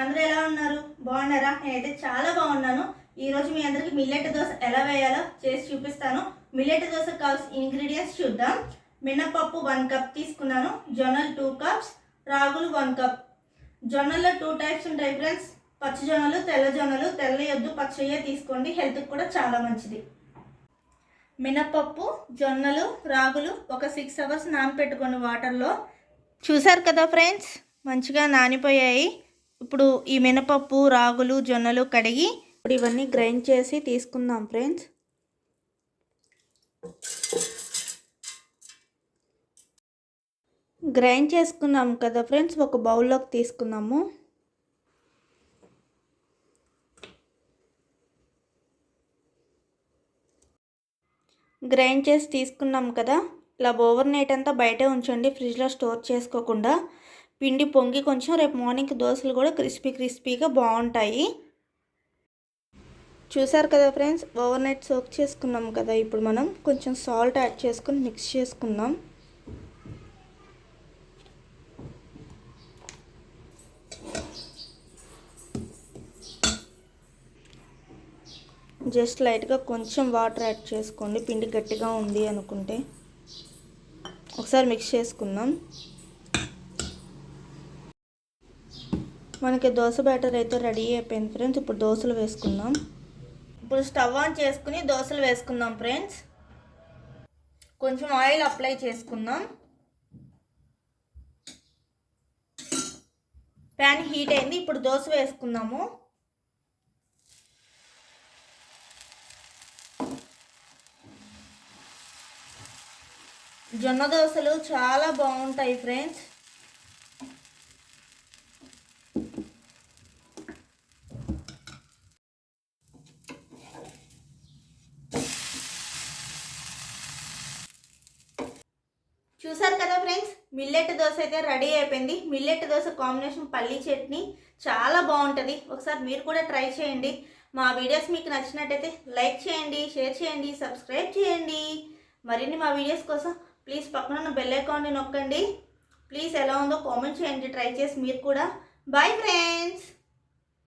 అందరూ ఎలా ఉన్నారు? బాగున్నారా? నేనైతే చాలా బాగున్నాను. ఈరోజు మీ అందరికి మిల్లెట్ దోశ ఎలా వేయాలో చేసి చూపిస్తాను. మిల్లెట్ దోశకు కావాల్సిన ఇంగ్రీడియంట్స్ చూద్దాం. మినపప్పు వన్ కప్ తీసుకున్నాను. జొన్నలు టూ కప్స్ రాగులు వన్ కప్ జొన్నల్లో టూ టైప్స్ ఉంటాయి ఫ్రెండ్స్ పచ్చ జొన్నలు తెల్ల జొన్నలు. తెల్లయొద్దు పచ్చయ్యే తీసుకోండి. హెల్త్కి కూడా చాలా మంచిది. మినపప్పు జొన్నలు రాగులు ఒక సిక్స్ అవర్స్ నానపెట్టుకోండి వాటర్లో చూసారు కదా ఫ్రెండ్స్ మంచిగా నానిపోయాయి. ఇప్పుడు ఈ మినపప్పు రాగులు జొన్నలు కడిగి ఇప్పుడు ఇవన్నీ గ్రైండ్ చేసి తీసుకుందాం ఫ్రెండ్స్. గ్రైండ్ చేసుకున్నాం కదా ఫ్రెండ్స్ ఒక బౌల్లోకి తీసుకున్నాము గ్రైండ్ చేసి తీసుకున్నాం కదా ఇలా ఓవర్ నైట్ అంతా బయటే ఉంచండి ఫ్రిడ్జ్లో స్టోర్ చేసుకోకుండా. పిండి పొంగి కొంచెం రేపు మార్నింగ్ దోశలు కూడా క్రిస్పీ క్రిస్పీగా బాగుంటాయి. చూసారు కదా ఫ్రెండ్స్ ఓవర్ నైట్ సోక్ చేసుకున్నాం కదా. ఇప్పుడు మనం కొంచెం సాల్ట్ యాడ్ చేసుకొని మిక్స్ చేసుకుందాం. జస్ట్ లైట్గా కొంచెం వాటర్ యాడ్ చేసుకోండి. పిండి గట్టిగా ఉంది అనుకుంటే. ఒకసారి మిక్స్ చేసుకుందాం. మనకి దోశ బ్యాటర్ అయితే రెడీ అయిపోయింది ఫ్రెండ్స్. ఇప్పుడు దోశలు వేసుకుందాం. ఇప్పుడు స్టవ్ ఆన్ చేసుకుని దోశలు వేసుకుందాం ఫ్రెండ్స్. కొంచెం ఆయిల్ అప్లై చేసుకుందాం. ప్యాన్ హీట్ అయింది. ఇప్పుడు దోశ వేసుకుందాము. జొన్న దోశలు చాలా బాగుంటాయి ఫ్రెండ్స్. చూసారు కదా ఫ్రెండ్స్? మిల్లెట్ దోశ అయితే రెడీ అయిపోయింది. మిల్లెట్ దోశ కాంబినేషన్ పల్లీ చట్నీ చాలా బాగుంటుంది. ఒకసారి మీరు కూడా ట్రై చేయండి. మా వీడియోస్ మీకు నచ్చినట్టయితే లైక్ చేయండి షేర్ చేయండి సబ్స్క్రైబ్ చేయండి. మరిన్ని మా వీడియోస్ కోసం ప్లీజ్ పక్కన ఉన్న బెల్ ఐకాన్ని నొక్కండి. ప్లీజ్ ఎలా ఉందో కామెంట్ చేయండి ట్రై చేసి మీరు కూడా. Bye friends